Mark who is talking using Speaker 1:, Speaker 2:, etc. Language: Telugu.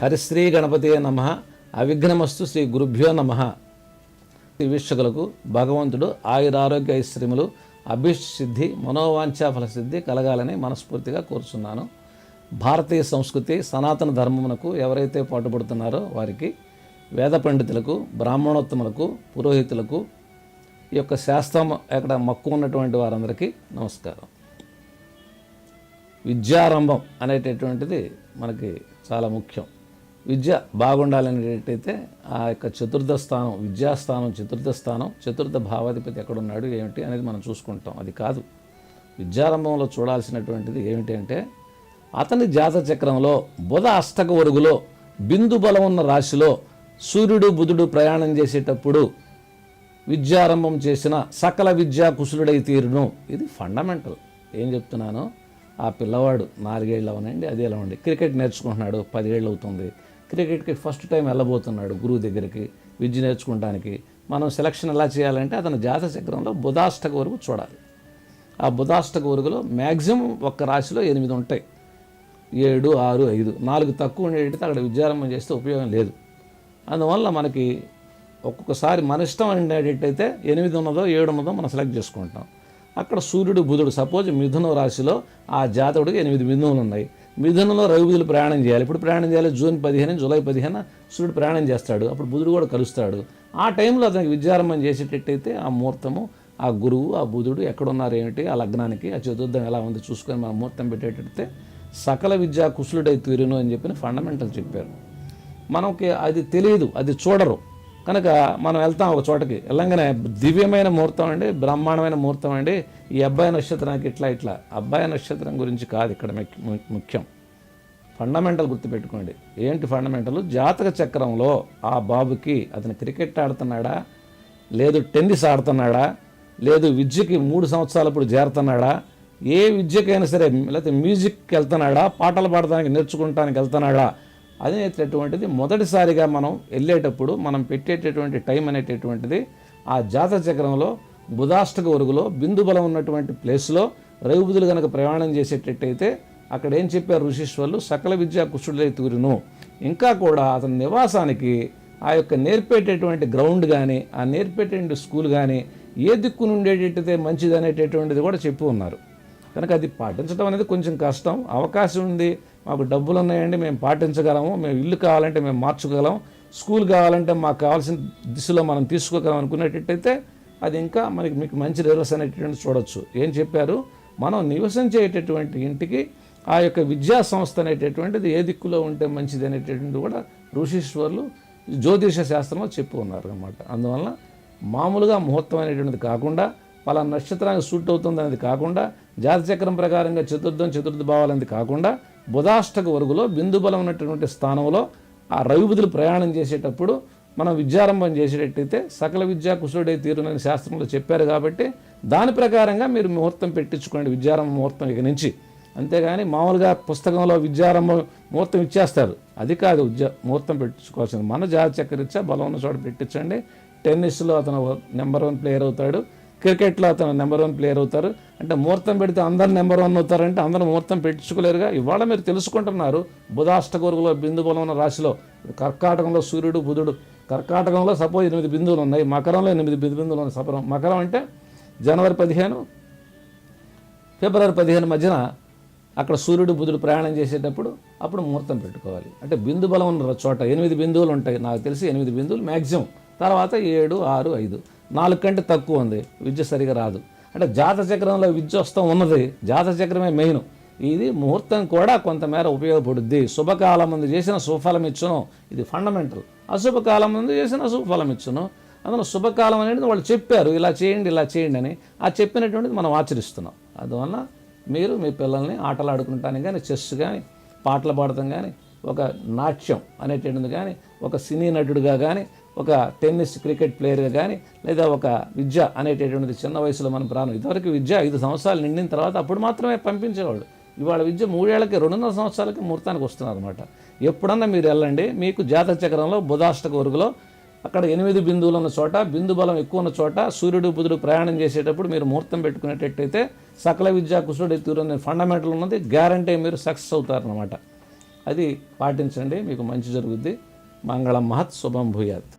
Speaker 1: హరిశ్రీ గణపతి నమ. అవిఘ్నమస్తు శ్రీ గురుభ్యో నమ. వీక్షకులకు భగవంతుడు ఆయురారోగ్య ఐశ్వర్యములు అభిసిద్ధి మనోవాంఛా ఫలసిద్ధి కలగాలని మనస్ఫూర్తిగా కోరుచున్నాను. భారతీయ సంస్కృతి సనాతన ధర్మమునకు ఎవరైతే పాటుపడుతున్నారో వారికి వేద పండితులకు బ్రాహ్మణోత్తములకు పురోహితులకు ఈ యొక్క శాస్త్రం ఎక్కడ మక్కువ ఉన్నటువంటి వారందరికీ నమస్కారం. విద్యారంభం అనేటటువంటిది మనకి చాలా ముఖ్యం. విద్య బాగుండాలనేటట్టయితే ఆ యొక్క చతుర్థ స్థానం విద్యాస్థానం చతుర్థ స్థానం చతుర్థ భావాధిపతి ఎక్కడున్నాడు ఏమిటి అనేది మనం చూసుకుంటాం. అది కాదు. విద్యారంభంలో చూడాల్సినటువంటిది ఏమిటి అంటే అతని జాత చక్రంలో బుధ అష్టక వరుగులో బిందు బలం ఉన్న రాశిలో సూర్యుడు బుధుడు ప్రయాణం చేసేటప్పుడు విద్యారంభం చేసిన సకల విద్యా కుశలుడై తీరును. ఇది ఫండమెంటల్. ఏం చెప్తున్నాను? ఆ పిల్లవాడు నాలుగేళ్ళు అవనండి అది ఎలా ఉండి క్రికెట్ నేర్చుకుంటున్నాడు పదిహేళ్ళు అవుతుంది. క్రికెట్కి ఫస్ట్ టైం వెళ్ళబోతున్నాడు గురువు దగ్గరికి విద్య నేర్చుకోవడానికి మనం సెలక్షన్ ఎలా చేయాలంటే అతని జాత చక్రంలో బుధాష్టక వరకు చూడాలి. ఆ బుధాష్టక వరుగులో మ్యాక్సిమం ఒక్క రాశిలో ఎనిమిది ఉంటాయి. ఏడు ఆరు ఐదు. నాలుగు తక్కువ ఉండేటైతే అక్కడ విద్యారంభం చేస్తే ఉపయోగం లేదు. అందువల్ల మనకి ఒక్కొక్కసారి మన ఇష్టం ఉండేటట్టయితే ఎనిమిది ఉన్నదో ఏడు ఉన్నదో మనం సెలెక్ట్ చేసుకుంటాం. అక్కడ సూర్యుడు బుధుడు సపోజ్ మిథున రాశిలో ఆ జాతకుడికి ఎనిమిది బిందువులు ఉన్నాయి. మిథునంలో రవి ప్రయాణం చేయాలి. ఇప్పుడు ప్రయాణం చేయాలి? జూన్ పదిహేను జూలై పదిహేను సూర్యుడు ప్రయాణం చేస్తాడు. అప్పుడు బుధుడు కూడా కలుస్తాడు. ఆ టైంలో అతనికి విద్యారంభం చేసేటట్టయితే ఆ ముహూర్తము ఆ గురువు ఆ బుధుడు ఎక్కడున్నారు ఏమిటి ఆ లగ్నానికి ఆ చతుర్థం ఎలా ఉంది చూసుకొని మనం ముహూర్తం పెట్టేటట్టే సకల విద్యా కుశలుడై తీరును అని చెప్పిన ఫండమెంటల్ చెప్పారు. మనకి అది తెలియదు అది చూడరు. కనుక మనం వెళ్తాం ఒక చోటకి. వెళ్ళంగానే దివ్యమైన ముహూర్తం అండి బ్రహ్మాండమైన ముహూర్తం అండి. ఈ అబ్బాయి నక్షత్రానికి ఇట్లా ఇట్లా. అబ్బాయి నక్షత్రం గురించి కాదు ఇక్కడ ముఖ్యం. ఫండమెంటల్ గుర్తుపెట్టుకోండి. ఏంటి ఫండమెంటల్? జాతక చక్రంలో ఆ బాబుకి అతను క్రికెట్ ఆడుతున్నాడా? లేదు టెన్నిస్ ఆడుతున్నాడా? లేదు విద్యకి మూడు సంవత్సరాలప్పుడు చేరుతున్నాడా? ఏ విద్యకైనా సరే లేకపోతే మ్యూజిక్కి వెళ్తున్నాడా? పాటలు పాడడానికి నేర్చుకుంటానికి వెళ్తున్నాడా? అనేటటువంటిది మొదటిసారిగా మనం వెళ్ళేటప్పుడు మనం పెట్టేటటువంటి టైం అనేటటువంటిది ఆ జాత చక్రంలో బుధాష్టక వరుగులో బిందు బలం ఉన్నటువంటి ప్లేస్లో రవిబుధులు కనుక ప్రయాణం చేసేటట్టయితే అక్కడ ఏం చెప్పారు ఋషీశ్వరులు? సకల విద్యా కుశుడై తూరును. ఇంకా కూడా అతని నివాసానికి ఆ యొక్క నేర్పేటటువంటి గ్రౌండ్ కానీ ఆ నేర్పేటటువంటి స్కూల్ కానీ ఏ దిక్కు ఉండేటట్టయితే మంచిది అనేటటువంటిది కూడా చెప్పి ఉన్నారు. కనుక అది పాటించడం అనేది కొంచెం కష్టం. అవకాశం ఉంది. మాకు డబ్బులు ఉన్నాయండి మేము పాటించగలము మేము ఇల్లు కావాలంటే మేము మార్చుకోగలం స్కూల్ కావాలంటే మాకు కావాల్సిన దిశలో మనం తీసుకోగలం అనుకునేటట్టయితే అది ఇంకా మనకి మీకు మంచి రివర్స్ అనేటటువంటి చూడొచ్చు. ఏం చెప్పారు? మనం నివసించేటటువంటి ఇంటికి ఆ యొక్క విద్యా సంస్థ అనేటటువంటిది ఏ దిక్కులో ఉంటే మంచిది అనేటటువంటిది కూడా ఋషీశ్వరులు జ్యోతిష శాస్త్రంలో చెప్పు ఉన్నారు అనమాట అందువల్ల మామూలుగా ముహూర్తం అనేటువంటిది కాకుండా పలా నక్షత్రానికి సూట్ అవుతుంది అనేది కాకుండా జాతచక్రం ప్రకారంగా చతుర్థం చతుర్థ భావాలంది కాకుండా బుధాష్టక వరుగులో బిందుబలం ఉన్నటువంటి స్థానంలో ఆ రవిబుధులు ప్రయాణం చేసేటప్పుడు మనం విద్యారంభం చేసేటట్టయితే సకల విద్యా కుశుడై తీరునని శాస్త్రంలో చెప్పారు కాబట్టి దాని ప్రకారంగా మీరు ముహూర్తం పెట్టించుకోండి విద్యారంభ ముహూర్తం ఇక నుంచి. అంతేగాని మామూలుగా పుస్తకంలో విద్యారంభం ముహూర్తం ఇచ్చేస్తారు. అది కాదు విద్య ముహూర్తం పెట్టించుకోవాల్సింది. మన జాతి చక్కరిచ్చా బలం ఉన్న చోట పెట్టించండి. టెన్నిస్లో అతను నెంబర్ వన్ ప్లేయర్ అవుతాడు. క్రికెట్లో అతను నెంబర్ వన్ ప్లేయర్ అవుతారు. అంటే ముహూర్తం పెడితే అందరు నెంబర్ వన్ అవుతారంటే అందరూ ముహూర్తం పెట్టించుకోలేరుగా ఇవాళ మీరు తెలుసుకుంటున్నారు బుధాష్టకూరుగులో బిందు బలం ఉన్న రాశిలో కర్కాటకంలో సూర్యుడు బుధుడు. కర్కాటకంలో సపోజ్ ఎనిమిది బిందువులు ఉన్నాయి. మకరంలో ఎనిమిది బిందువులు ఉన్నాయి సపరం మకరం అంటే జనవరి పదిహేను ఫిబ్రవరి పదిహేను మధ్యన అక్కడ సూర్యుడు బుధుడు ప్రయాణం చేసేటప్పుడు అప్పుడు ముహూర్తం పెట్టుకోవాలి. అంటే బిందు బలం ఉన్న చోట ఎనిమిది బిందువులు ఉంటాయి. నాకు తెలిసి ఎనిమిది బిందువులు మ్యాక్సిమం తర్వాత ఏడు ఆరు ఐదు. నాలుగు కంటే తక్కువ ఉంది. విద్య సరిగా రాదు. అంటే జాత చక్రంలో విద్య వస్తాం ఉన్నది. జాత చక్రమే మెయిన్ ఇది ముహూర్తం కూడా కొంతమేర ఉపయోగపడుద్ది. శుభకాలం ముందు చేసిన సుఫలం ఇచ్చును. ఇది ఫండమెంటల్ అశుభకాలం ముందు చేసిన సుఫలం ఇచ్చును. అందులో శుభకాలం అనేది వాళ్ళు చెప్పారు. ఇలా చేయండి ఇలా చేయండి అని. ఆ చెప్పినటువంటిది మనం ఆచరిస్తున్నాం. అందువల్ల మీరు మీ పిల్లల్ని ఆటలు ఆడుకుంటానికి కానీ చెస్ కానీ పాటలు పాడటం కానీ ఒక నాట్యం అనేటువంటిది కానీ ఒక సినీ నటుడుగా కానీ ఒక టెన్నిస్ క్రికెట్ ప్లేయర్గా కానీ లేదా ఒక విద్య అనేటటువంటిది చిన్న వయసులో మనం ప్రారంభం ఇదివరకు విద్య ఐదు సంవత్సరాలు నిండిన తర్వాత అప్పుడు మాత్రమే పంపించేవాళ్ళు. ఇవాళ విద్య మూడేళ్ళకి రెండున్నర సంవత్సరాలకి ముహూర్తానికి వస్తున్నారు అనమాట ఎప్పుడన్నా మీరు వెళ్ళండి మీకు జాతక చక్రంలో బుధాష్టక వరుగులో అక్కడ ఎనిమిది బిందువులు ఉన్న చోట బిందు బలం ఎక్కువ ఉన్న చోట సూర్యుడు బుధుడు ప్రయాణం చేసేటప్పుడు మీరు ముహూర్తం పెట్టుకునేటట్టయితే సకల విద్య కుసుడు తీరు అనే ఫండమెంటల్ ఉన్నది గ్యారంటీ మీరు సక్సెస్ అవుతారనమాట అది పాటించండి మీకు మంచి జరుగుద్ది. మంగళం మహత్ శుభం భూయాత్.